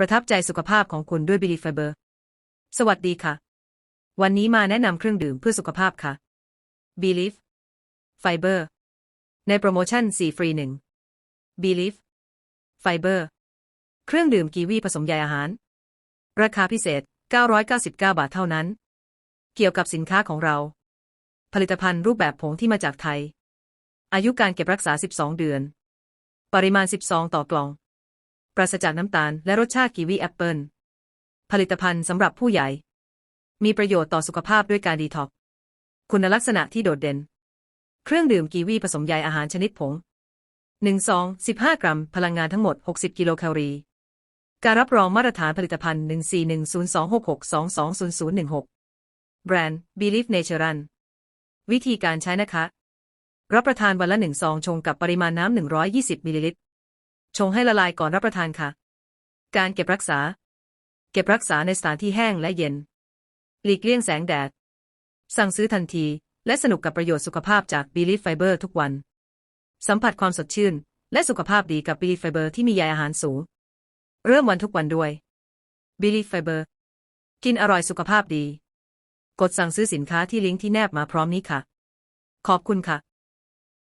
ประทับใจสุขภาพของคุณด้วยบิลีไฟเบอร์ สวัสดีค่ะ วันนี้มาแนะนำเครื่องดื่มเพื่อสุขภาพค่ะ Believe Fiber ในโปรโมชั่น 4 ฟรี 1 Believe Fiber เครื่องดื่มกีวีผสมใยอาหาร ราคาพิเศษ 999 บาทเท่านั้น เกี่ยวกับสินค้าของเรา ผลิตภัณฑ์รูปแบบผงที่มาจากไทย อายุการเก็บรักษา 12 เดือน ปริมาณ 12 ต่อกล่อง ปราศจากน้ำตาล และรสชาติกีวีแอปเปิลผลิตภัณฑ์สำหรับผู้ใหญ่ มีประโยชน์ต่อสุขภาพด้วยการดีท็อกคุณลักษณะที่โดดเด่น เครื่องดื่มกีวีผสมใยอาหารชนิดผง1ซอง15 กรัม พลังงานทั้งหมด 60 กิโลแคลอรี่ การรับรองมาตรฐานผลิตภัณฑ์ 1410266220016 แบรนด์ Believe Natural วิธีการใช้นะคะ รับประทานวันละหนึ่งซองชงกับปริมาณน้ำ 120 มิลลิลิตร ชงให้ละลายก่อนรับประทานค่ะ การเก็บรักษา เก็บรักษาในสถานที่แห้งและเย็น หลีกเลี่ยงแสงแดด สั่งซื้อทันที และสนุกกับประโยชน์สุขภาพจาก Believe Fiber ทุกวัน สัมผัสความสดชื่น และสุขภาพดีกับ Believe Fiber ที่มีใยอาหารสูง เริ่มวันทุกวันด้วย Believe Fiber กินอร่อยสุขภาพดี กดสั่งซื้อสินค้าที่ลิงก์ที่แนบมาพร้อมนี้ค่ะ ขอบคุณค่ะ